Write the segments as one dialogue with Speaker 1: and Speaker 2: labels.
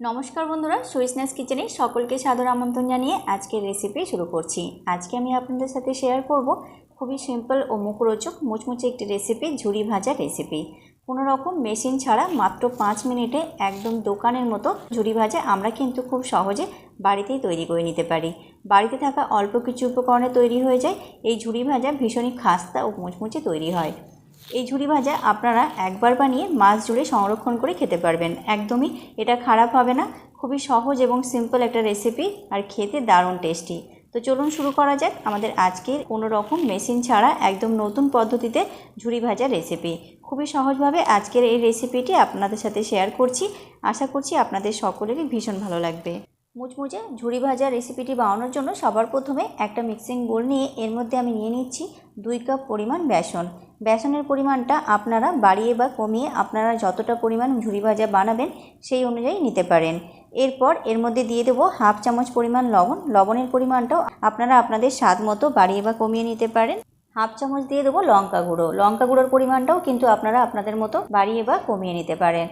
Speaker 1: নমস্কার বন্ধুরা, সুইসনেস কিচেনে সকলকে সাদর আমন্ত্রণ জানিয়ে আজকের রেসিপি শুরু করছি। আজকে আমি আপনাদের সাথে শেয়ার করব খুবই সিম্পল ও মুখরোচক মুচমুচে একটি রেসিপি ঝুড়ি ভাজা রেসিপি কোনো রকম মেশিন ছাড়া মাত্র পাঁচ মিনিটে একদম দোকানের মতো ঝুড়ি ভাজা আমরা কিন্তু খুব সহজে বাড়িতেই তৈরি করে নিতে পারি। বাড়িতে থাকা অল্প কিছু উপকরণে তৈরি হয়ে যায়। এই ঝুড়ি ভাজা ভীষণই খাস্তা ও মুচমুচে তৈরি হয়। এই ঝুড়ি ভাজা আপনারা একবার বানিয়ে মাছ জুড়ে সংরক্ষণ করে খেতে পারবেন। একদমই এটা খারাপ হবে না। খুবই সহজ এবং সিম্পল একটা রেসিপি আর খেতে দারুণ টেস্টি তো চলুন শুরু করা যাক আমাদের আজকের কোনো রকম মেশিন ছাড়া একদম নতুন পদ্ধতিতে ঝুড়ি ভাজা রেসিপি খুবই সহজভাবে আজকের এই রেসিপিটি আপনাদের সাথে শেয়ার করছি। আশা করছি আপনাদের সকলেরই ভীষণ ভালো লাগবে। মুচমুচে ঝুড়ি ভাজা রেসিপিটি বানানোর জন্য সবার প্রথমে একটা মিক্সিং বোল নিয়ে এর মধ্যে আমি নিয়ে নিচ্ছি দুই কাপ পরিমাণ বেসন। বেসনের পরিমাণটা আপনারা বাড়িয়ে বা কমিয়ে আপনারা যতটা পরিমাণ ঝুড়ি ভাজা বানাবেন সেই অনুযায়ী নিতে পারেন। এরপর এর মধ্যে দিয়ে দেবো হাফ চামচ পরিমাণ লবণ। লবণের পরিমাণটাও আপনারা আপনাদের স্বাদ মতো বাড়িয়ে বা কমিয়ে নিতে পারেন। হাফ চামচ দিয়ে দেবো লঙ্কা গুঁড়ো। লঙ্কা গুঁড়োর পরিমাণটাও কিন্তু আপনারা আপনাদের মতো বাড়িয়ে বা কমিয়ে নিতে পারেন।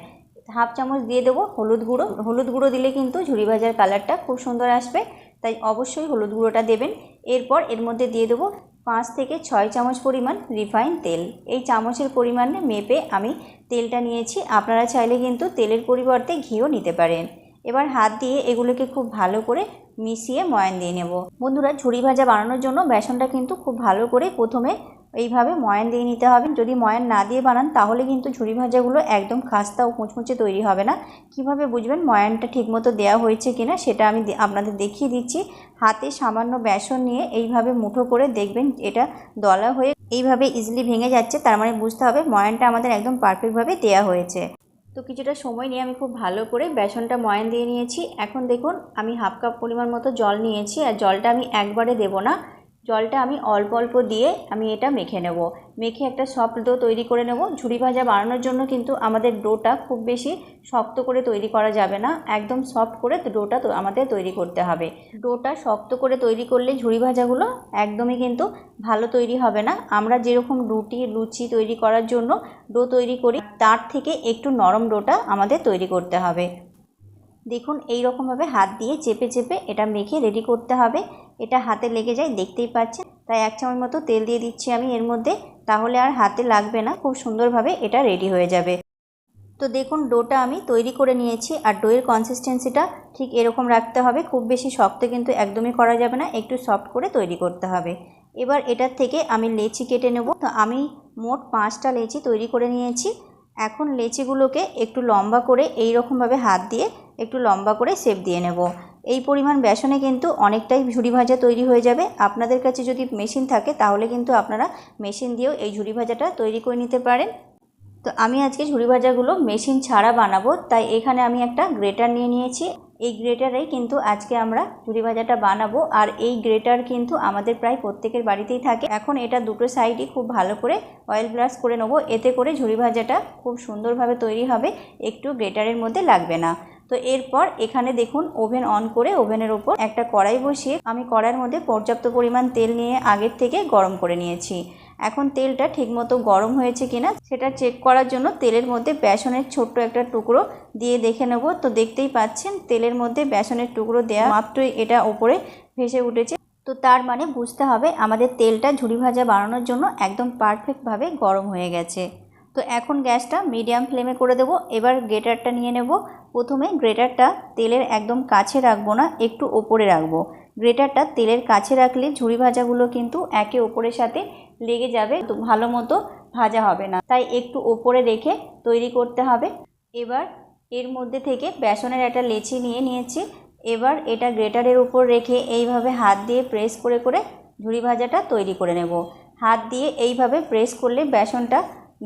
Speaker 1: হাফ চামচ দিয়ে দেবো হলুদ গুঁড়ো। হলুদ গুঁড়ো দিলে কিন্তু ঝুড়ি ভাজার কালারটা খুব সুন্দর আসবে, তাই অবশ্যই হলুদ গুঁড়োটা দেবেন। এরপর এর মধ্যে দিয়ে দেবো পাঁচ থেকে ছয় চামচ পরিমাণ রিফাইন তেল। এই চামচের পরিমাণে মেপে আমি তেলটা নিয়েছি। আপনারা চাইলে কিন্তু তেলের পরিবর্তে ঘিও নিতে পারেন। এবার হাত দিয়ে এগুলোকে খুব ভালো করে মিশিয়ে ময়ান দিয়ে নেব। বন্ধুরা ঝুড়ি ভাজা বানানোর জন্য বেসনটা কিন্তু খুব ভালো করে প্রথমে এইভাবে ময়ান দিয়ে নিতে হবে। যদি ময়ান না দিয়ে বানান, তাহলে কিন্তু ঝুড়ি ভাজাগুলো একদম খাস্তা ও মুচমুচে তৈরি হবে না। কীভাবে বুঝবেন ময়ানটা ঠিকমতো দেওয়া হয়েছে কিনা, সেটা আমি আপনাদের দেখিয়ে দিচ্ছি। হাতে সামান্য বেসন নিয়ে এইভাবে মুঠো করে দেখবেন এটা দলা হয়ে এইভাবে ইজিলি ভেঙে যাচ্ছে। তার মানে বুঝতে হবে ময়ানটা আমাদের একদম পারফেক্টভাবে দেওয়া হয়েছে। তো কিছুটা সময় নিয়ে আমি খুব ভালো করে বেসনটা ময়ান দিয়ে নিয়েছি। এখন দেখুন, আমি হাফ কাপ পরিমাণ মতো জল নিয়েছি। আর জলটা আমি একবারে দেবো না। জলটা আমি অল্প অল্প দিয়ে আমি এটা মেখে নেব। মেখে একটা সফট ডো তৈরি করে নেব। ঝুড়ি ভাজা বানানোর জন্য কিন্তু আমাদের ডোটা খুব বেশি শক্ত করে তৈরি করা যাবে না। একদম সফট করে ডোটা তো আমাদের তৈরি করতে হবে। ডোটা শক্ত করে তৈরি করলে ঝুড়ি ভাজাগুলো একদমই কিন্তু ভালো তৈরি হবে না। আমরা যেরকম রুটি, লুচি তৈরি করার জন্য ডো তৈরি করি, তার থেকে একটু নরম ডোটা আমাদের তৈরি করতে হবে। দেখুন, এই রকমভাবে হাত দিয়ে চেপে চেপে এটা মেখে রেডি করতে হবে। এটা হাতে লেগে যায়, দেখতেই পাচ্ছেন। তাই এক চামচ মতো তেল দিয়ে দিচ্ছি আমি এর মধ্যে। তাহলে আর হাতে লাগবে না, খুব সুন্দরভাবে এটা রেডি হয়ে যাবে। তো দেখুন, ডোটা আমি তৈরি করে নিয়েছি আর ডোয়ের কনসিস্টেন্সিটা ঠিক এরকম রাখতে হবে। খুব বেশি শক্ত কিন্তু একদমই করা যাবে না, একটু সফট করে তৈরি করতে হবে। এবার এটার থেকে আমি লেচি কেটে নেব। তো আমি মোট পাঁচটা লেচি তৈরি করে নিয়েছি। এখন লেচিগুলোকে একটু লম্বা করে এই রকমভাবে হাত দিয়ে একটু লম্বা করে শেপ দিয়ে নেব। এই পরিমাণ বেসনে কিন্তু অনেকটাই ঝুড়ি ভাজা তৈরি হয়ে যাবে। আপনাদের কাছে যদি মেশিন থাকে, তাহলে কিন্তু আপনারা মেশিন দিয়েও এই ঝুড়ি ভাজাটা তৈরি করে নিতে পারেন। তো আমি আজকে ঝুড়ি ভাজাগুলো মেশিন ছাড়া বানাবো, তাই এখানে আমি একটা গ্রেটার নিয়ে নিয়েছি। এই গ্রেটারেই কিন্তু আজকে আমরা ঝুড়ি ভাজাটা বানাবো, আর এই গ্রেটার কিন্তু আমাদের প্রায় প্রত্যেকের বাড়িতেই থাকে। এখন এটা দুটো সাইডই খুব ভালো করে অয়েল ব্রাশ করে নেব, এতে করে ঝুড়ি ভাজাটা খুব সুন্দরভাবে তৈরি হবে, একটু গ্রেটারের মধ্যে লাগবে না। তো এরপর এখানে দেখুন ওভেন অন করে ওভেনের ওপর একটা কড়াই বসিয়ে আমি কড়াইয়ের মধ্যে পর্যাপ্ত পরিমাণ তেল নিয়ে আগের থেকে গরম করে নিয়েছি। এখন তেলটা ঠিকমতো গরম হয়েছে কিনা সেটা চেক করার জন্য তেলের মধ্যে বেসনের ছোট্ট একটা টুকরো দিয়ে দেখে নেব। তো দেখতেই পাচ্ছেন তেলের মধ্যে বেসনের টুকরো দেওয়া মাত্রই এটা ওপরে ভেসে উঠেছে। তো তার মানে বুঝতে হবে আমাদের তেলটা ঝুড়ি ভাজা বানানোর জন্য একদম পারফেক্টভাবে গরম হয়ে গেছে। তো এখন গ্যাসটা মিডিয়াম ফ্লেমে করে দেবো। এবার গ্রেটারটা নিয়ে নেব। প্রথমে গ্রেটারটা তেলের একদম কাছে রাখব না, একটু ওপরে রাখব। গ্রেটারটা তেলের কাছে রাখলে ঝুড়ি ভাজাগুলো কিন্তু একে ওপরের সাথে লেগে যাবে, তো ভালো মতো ভাজা হবে না। তাই একটু ওপরে রেখে তৈরি করতে হবে। এবার এর মধ্যে থেকে বেসনের একটা লেচি নিয়ে নিয়েছি। এবার এটা গ্রেটারের উপর রেখে এইভাবে হাত দিয়ে প্রেস করে করে ঝুড়ি ভাজাটা তৈরি করে নেব। হাত দিয়ে এইভাবে প্রেস করলে বেসনটা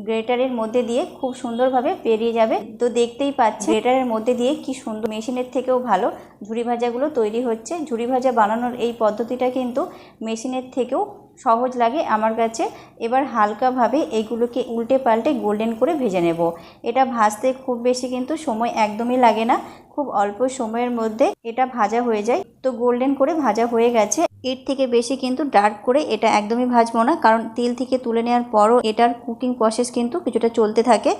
Speaker 1: গ্রেটারের মধ্যে দিয়ে খুব সুন্দরভাবে পেরিয়ে যাবে। তো দেখতেই পাচ্ছি গ্রেটারের মধ্যে দিয়ে কি সুন্দর মেশিনের থেকেও ভালো ঝুড়ি ভাজাগুলো তৈরি হচ্ছে। ঝুড়ি ভাজা বানানোর এই পদ্ধতিটা কিন্তু মেশিনের থেকেও সহজ লাগে আমার কাছে। এবার হালকাভাবে এইগুলোকে উল্টে পাল্টে গোল্ডেন করে ভেজে নেব। এটা ভাজতে খুব বেশি কিন্তু সময় একদমই লাগে না। খুব অল্প সময়ের মধ্যে এটা ভাজা হয়ে যায়। তো গোল্ডেন করে ভাজা হয়ে গেছে। এর থেকে বেশি কিন্তু ডার্ক করে এটা একদমই ভাজবো না, কারণ তেল থেকে তুলে নেওয়ার পরও এটার কুকিং প্রসেস কিন্তু কিছুটা চলতে থাকে।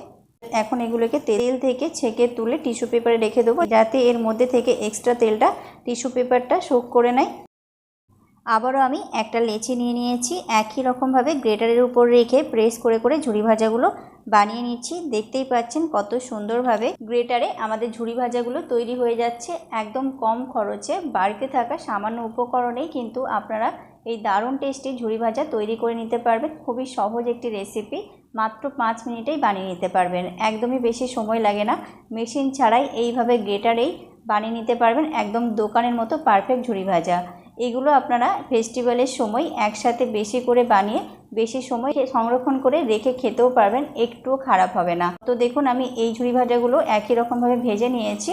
Speaker 1: এখন এগুলোকে তেল থেকে ছেঁকে তুলে টিস্যু পেপারে রেখে দেবো, যাতে এর মধ্যে থেকে এক্সট্রা তেলটা টিস্যু পেপারটা শোক করে নেয়। আবারও আমি একটা লেচি নিয়ে নিয়েছি। একই রকমভাবে গ্রেটারের উপর রেখে প্রেস করে করে ঝুড়ি ভাজাগুলো বানিয়ে নিচ্ছি। দেখতেই পাচ্ছেন কত সুন্দরভাবে গ্রেটারে আমাদের ঝুড়ি ভাজাগুলো তৈরি হয়ে যাচ্ছে। একদম কম খরচে বাড়িতে থাকা সামান্য উপকরণেই কিন্তু আপনারা এই দারুণ টেস্টি ঝুড়ি ভাজা তৈরি করে নিতে পারবেন। খুবই সহজ একটি রেসিপি। মাত্র পাঁচ মিনিটেই বানিয়ে নিতে পারবেন। একদমই বেশি সময় লাগে না। মেশিন ছাড়াই এইভাবে গ্রেটারেই বানিয়ে নিতে পারবেন। একদম দোকানের মতো পারফেক্ট ঝুড়ি ভাজা। এগুলো আপনারা ফেস্টিভ্যালের সময় একসাথে বেশি করে বানিয়ে, বেশি সময় সংরক্ষণ করে রেখে খেতেও পারবেন, একটুও খারাপ হবে না। তো দেখুন, আমি এই ঝুড়ি ভাজাগুলো একই রকমভাবে ভেজে নিয়েছি।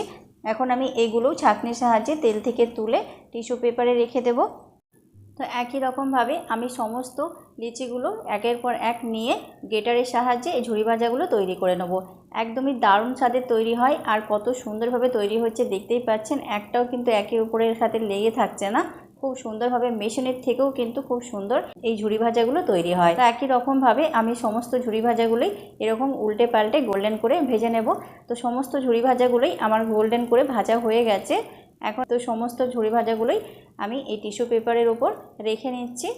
Speaker 1: এখন আমি এইগুলো ছাঁকনির সাহায্যে তেল থেকে তুলে টিস্যু পেপারে রেখে দেবো। তো একই রকমভাবে আমি সমস্ত লিচিগুলো একের পর এক নিয়ে গেটারের সাহায্যে এই ঝুড়ি ভাজাগুলো তৈরি করে নেব। একদমই দারুণ স্বাদের তৈরি হয় আর কত সুন্দরভাবে তৈরি হচ্ছে দেখতেই পাচ্ছেন। একটাও কিন্তু একে উপরের সাথে লেগে থাকছে না। খুব সুন্দরভাবে মেশিনের থেকেও কিন্তু খুব সুন্দর এই ঝুড়ি ভাজাগুলো তৈরি হয়। তো একই রকমভাবে আমি সমস্ত ঝুড়ি ভাজাগুলোই এরকম উল্টে পাল্টে গোল্ডেন করে ভেজে নেব। তো সমস্ত ঝুড়ি ভাজাগুলোই আমার গোল্ডেন করে ভাজা হয়ে গেছে। এখন তো সমস্ত ঝুড়ি ভাজাগুলোই আমি এই টিস্যু পেপারের ওপর রেখে নিচ্ছি।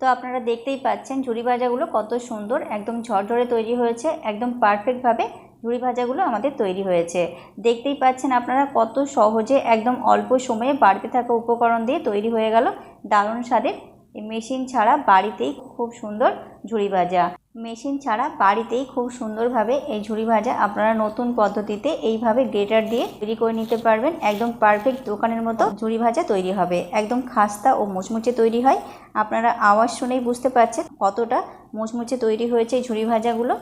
Speaker 1: তো আপনারা দেখতেই পাচ্ছেন ঝুড়ি ভাজাগুলো কত সুন্দর, একদম ঝরঝরে তৈরি হয়েছে, একদম পারফেক্টভাবে ঝুড়ি ভাজাগুলো আমাদের তৈরি হয়েছে। দেখতেই পাচ্ছেন আপনারা কত সহজে একদম অল্প সময়ে বাড়িতে থাকা উপকরণ দিয়ে তৈরি হয়ে গেল দারুণ স্বাদের। মেশিন ছাড়া বাড়িতেই খুব সুন্দর ঝুড়ি ভাজা। মেশিন ছাড়া বাড়িতেই খুব সুন্দরভাবে এই ঝুড়ি ভাজা আপনারা নতুন পদ্ধতিতে এইভাবে গ্রেটার দিয়ে তৈরি করে নিতে পারবেন। একদম পারফেক্ট দোকানের মতো ঝুড়ি ভাজা তৈরি হবে। একদম খাস্তা ও মুচমুচে তৈরি হয়। আপনারা আওয়াজ শুনেই বুঝতে পারছেন কতটা মুচমুচে তৈরি হয়েছে এই ঝুড়ি ভাজাগুলো।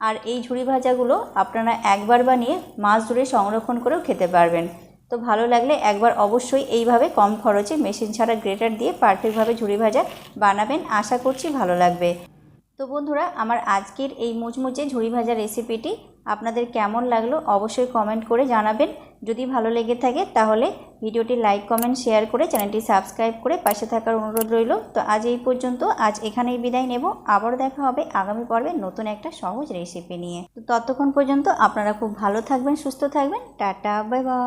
Speaker 1: আর এই ঝুড়ি ভাজাগুলো আপনারা একবার বানিয়ে মাছ ধরে সংরক্ষণ করেও খেতে পারবেন। তো ভালো লাগলে একবার অবশ্যই এইভাবে কম খরচে মেশিন ছাড়া গ্রেটার দিয়ে পারফেক্টভাবে ঝুড়ি ভাজা বানাবেন আশা করছি ভালো লাগবে। তো বন্ধুরা, আমার আজকের এই মুচমুচে ঝুড়ি ভাজা রেসিপিটি আপনাদের কেমন লাগল অবশ্যই কমেন্ট করে জানাবেন। যদি ভালো লেগে থাকে তাহলে ভিডিওটি লাইক কমেন্ট শেয়ার করে চ্যানেলটি সাবস্ক্রাইব করে পাশে থাকার অনুরোধ রইল। তো আজ এই পর্যন্ত, আজ এখানেই বিদায় নেব। আবার দেখা হবে আগামী পর্বে নতুন একটা সহজ রেসিপি নিয়ে। তো ততক্ষণ পর্যন্ত আপনারা খুব ভালো থাকবেন, সুস্থ থাকবেন। Tata bye bye